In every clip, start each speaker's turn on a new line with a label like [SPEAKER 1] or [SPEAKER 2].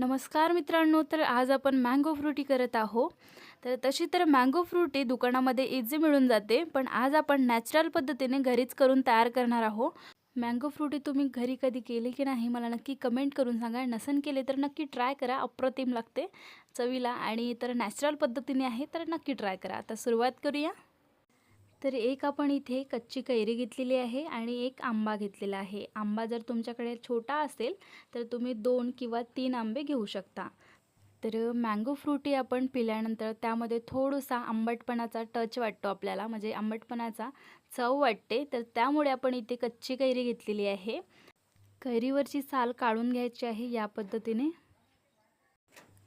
[SPEAKER 1] नमस्कार मित्रांनो तर आज आपण मँगो फ्रुटी करत आहो तर तशी तर मँगो फ्रुटी दुकानामध्ये इझी मिळून जाते पण आज आपण नॅचरल पद्धतीने घरीच करून तयार करणार आहो मँगो फ्रुटी तुम्ही घरी कधी केली की नाही मला नक्की कमेंट करून सांगा. नसन केले तर नक्की ट्राय करा अप्रतिम लागते चवीला. आणि तर नॅचरल पद्धतीने आहे तर नक्की ट्राय करा. आता सुरुवात करूया. तर एक आपण इथे कच्ची कैरी घेतलेली आहे आणि एक आंबा घेतलेला आहे. आंबा जर तुमच्याकडे छोटा असेल तर तुम्ही दोन किंवा तीन आंबे घेऊ शकता. तर मँगो फ्रुटी आपण पिल्यानंतर त्यामध्ये थोडासा आंबटपणाचा टच वाटतो आपल्याला. म्हणजे आंबटपणाचा चव वाटते. तर त्यामुळे आपण इथे कच्ची कैरी घेतलेली आहे. कैरीवरची साल काढून घ्यायची आहे या पद्धतीने.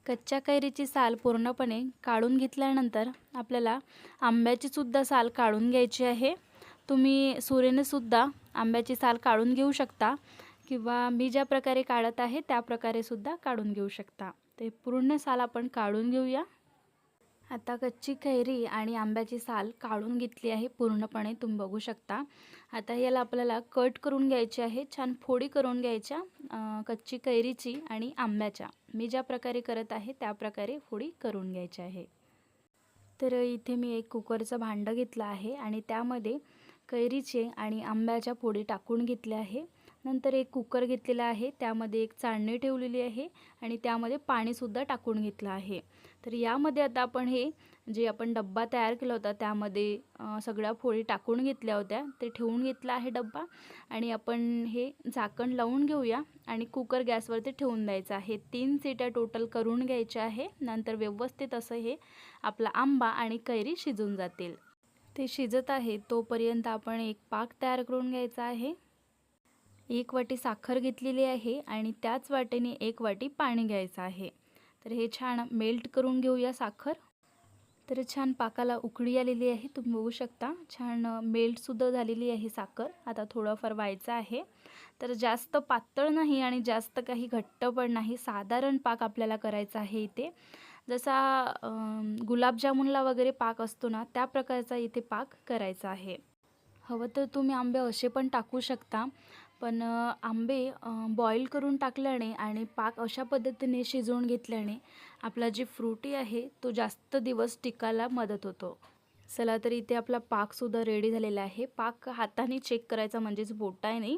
[SPEAKER 1] कच्च्या कैरीची साल पूर्णपणे काढून घेतल्यानंतर आपल्याला आंब्याचीसुद्धा साल काढून घ्यायची आहे. तुम्ही सुरेनेसुद्धा आंब्याची साल काढून घेऊ शकता किंवा मी ज्या प्रकारे काढत आहे त्या प्रकारे सुद्धा काढून घेऊ शकता. ते पूर्ण साल आपण काढून घेऊया. आता कच्ची कैरी आणि आंब्याची साल काढून घेतली आहे. पूर्णपणे तुम्ही बघू शकता. आता याला आपल्याला कट करून घ्यायची आहे. छान फोडी करून घ्यायच्या कच्ची कैरीची आणि आंब्याच्या. मी ज्या प्रकारे करत आहे त्या प्रकारे फोडी करून घ्यायची आहे. तर इथे मी एक कुकरचं भांडं घेतलं आहे आणि त्यामध्ये कैरीचे आणि आंब्याच्या फोडी टाकून घेतल्या आहे. नंतर एक कुकर घेतलेला आहे त्यामध्ये एक चाळणी ठेवलेली आहे आणि त्यामध्ये पाणीसुद्धा टाकून घेतलं आहे. तर यामध्ये आता आपण हे जे आपण डब्बा तयार केला होता त्यामध्ये सगळ्या फोडी टाकून घेतल्या होत्या. ते ठेवून घेतला आहे डब्बा आणि आपण हे झाकण लावून घेऊया आणि कुकर गॅसवरती ठेवून द्यायचं आहे. तीन सीट्या टोटल करून घ्यायच्या आहे. नंतर व्यवस्थित असं हे आपला आंबा आणि कैरी शिजून जातील. ते शिजत आहे तोपर्यंत आपण एक पाक तयार करून घ्यायचा आहे. एक वाटी साखर घेतलेली आहे आणि त्याच वाटेने एक वाटी पाणी घ्यायचं आहे. तर हे छान मेल्ट करून घेऊया साखर. तर छान पाकाला उकळी आलेली आहे. तुम्ही बघू शकता छान मेल्टसुद्धा झालेली आहे साखर. आता थोडंफार व्हायचं आहे. तर जास्त पातळ नाही आणि जास्त काही घट्ट पण नाही. साधारण पाक आपल्याला करायचा आहे इथे. जसा गुलाबजामुनला वगैरे पाक असतो ना त्या प्रकारचा इथे पाक करायचा आहे. हवं तर तुम्ही आंबे असे पण टाकू शकता. पण आंबे बॉईल करून टाकल्याने आणि पाक अशा पद्धतीने शिजवून घेतल्याने आपला जी फ्रुटी आहे तो जास्त दिवस टिकायला मदत होतो. चला तर इथे आपला पाकसुद्धा रेडी झालेला आहे. पाक हाताने चेक करायचा म्हणजेच बोटाने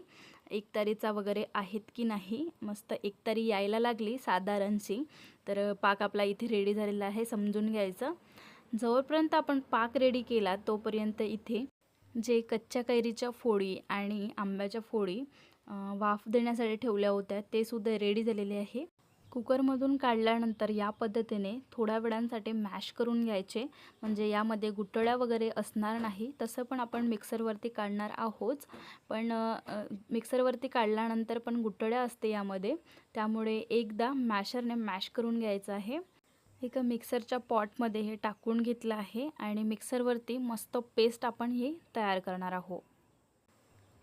[SPEAKER 1] एकतारीचा वगैरे आहेत की नाही? मस्त एकतारी यायला लागली साधारणशी. तर पाक आपला इथे रेडी झालेला आहे समजून घ्यायचं. जोपर्यंत आपण पाक रेडी केला तोपर्यंत इथे जे कच्च्या कैरीच्या फोडी आणि आंब्याच्या फोडी वाफ देण्यासाठी ठेवल्या होत्या ते सुद्धा रेडी झालेले आहे. कुकरमधून काढल्यानंतर या पद्धतीने थोड्या वेळांसाठी मॅश करून घ्यायचे. म्हणजे यामध्ये गुटळ्या वगैरे असणार नाही तसं पण आपण मिक्सरवरती काढणार आहोत. पण मिक्सरवरती काढल्यानंतर पण गुटळ्या असते यामध्ये. त्यामुळे एकदा मॅशरने मॅश करून घ्यायचं आहे. एका मिक्सरच्या पॉटमध्ये हे टाकून घेतलं आहे आणि मिक्सरवरती मस्त पेस्ट आपण हे तयार करणार आहोत.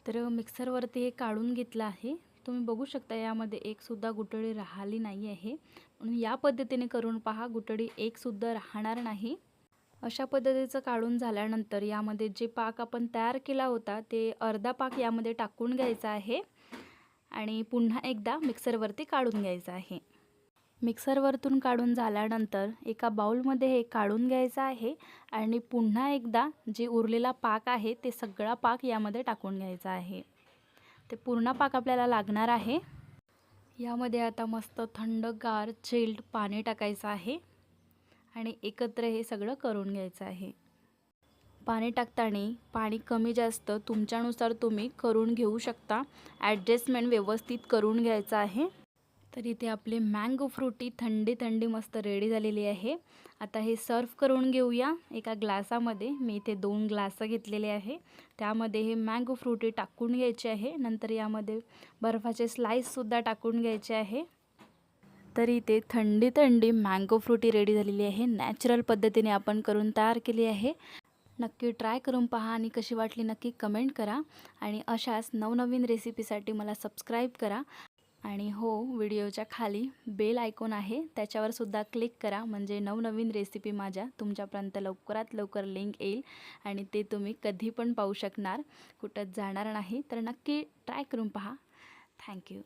[SPEAKER 1] तर मिक्सरवरती हे काढून घेतलं आहे. तुम्ही बघू शकता यामध्ये एकसुद्धा गुटळी राहिली नाही आहे. म्हणून या पद्धतीने करून पहा गुटळी एकसुद्धा राहणार नाही. अशा पद्धतीचं काढून झाल्यानंतर यामध्ये जे पाक आपण तयार केला होता ते अर्धा पाक यामध्ये टाकून घ्यायचा आहे आणि पुन्हा एकदा मिक्सरवरती काढून घ्यायचं आहे. मिक्सरवरतून काढून झाल्यानंतर एका बाऊलमध्ये हे काढून घ्यायचं आहे आणि पुन्हा एकदा जे उरलेला पाक आहे ते सगळा पाक यामध्ये टाकून घ्यायचा आहे. ते पूर्ण पाक आपल्याला लागणार आहे. यामध्ये आता मस्त थंडगार चिल्ड पाणी टाकायचं आहे आणि एकत्र हे सगळं करून घ्यायचं आहे. पाणी टाकताना पाणी कमी जास्त तुमच्यानुसार तुम्ही करून घेऊ शकता. ॲडजस्टमेंट व्यवस्थित करून घ्यायचं आहे. तर इथे आपले मँगो फ्रुटी थंडी थंडी मस्त रेडी झालेली आहे. आता हे सर्व करून घेऊया एका ग्लासामध्ये. मी इथे दोन ग्लास घेतलेले आहे. त्यामध्ये हे मँगो फ्रुटी टाकून घ्यायचे आहे. नंतर यामध्ये बर्फाचे स्लाईससुद्धा टाकून घ्यायचे आहे. तर इथे थंडी थंडी मँगो फ्रुटी रेडी झालेली आहे. नॅचरल पद्धतीने आपण करून तयार केली आहे. नक्की ट्राय करून पहा आणि कशी वाटली नक्की कमेंट करा. आणि अशाच नवनवीन रेसिपीसाठी मला सबस्क्राईब करा. आणि हो व्हिडिओच्या खाली बेल आयकॉन आहे. त्याच्यावर सुद्धा क्लिक करा. म्हणजे नवनवीन रेसिपी माझ्या तुमच्यापर्यंत लवकरात लवकर लिंक येईल आणि ते तुम्ही कधी पण पाहू शकणार. कुठंच जाणार नाही. तर नक्की ट्राय करून पहा. थँक्यू.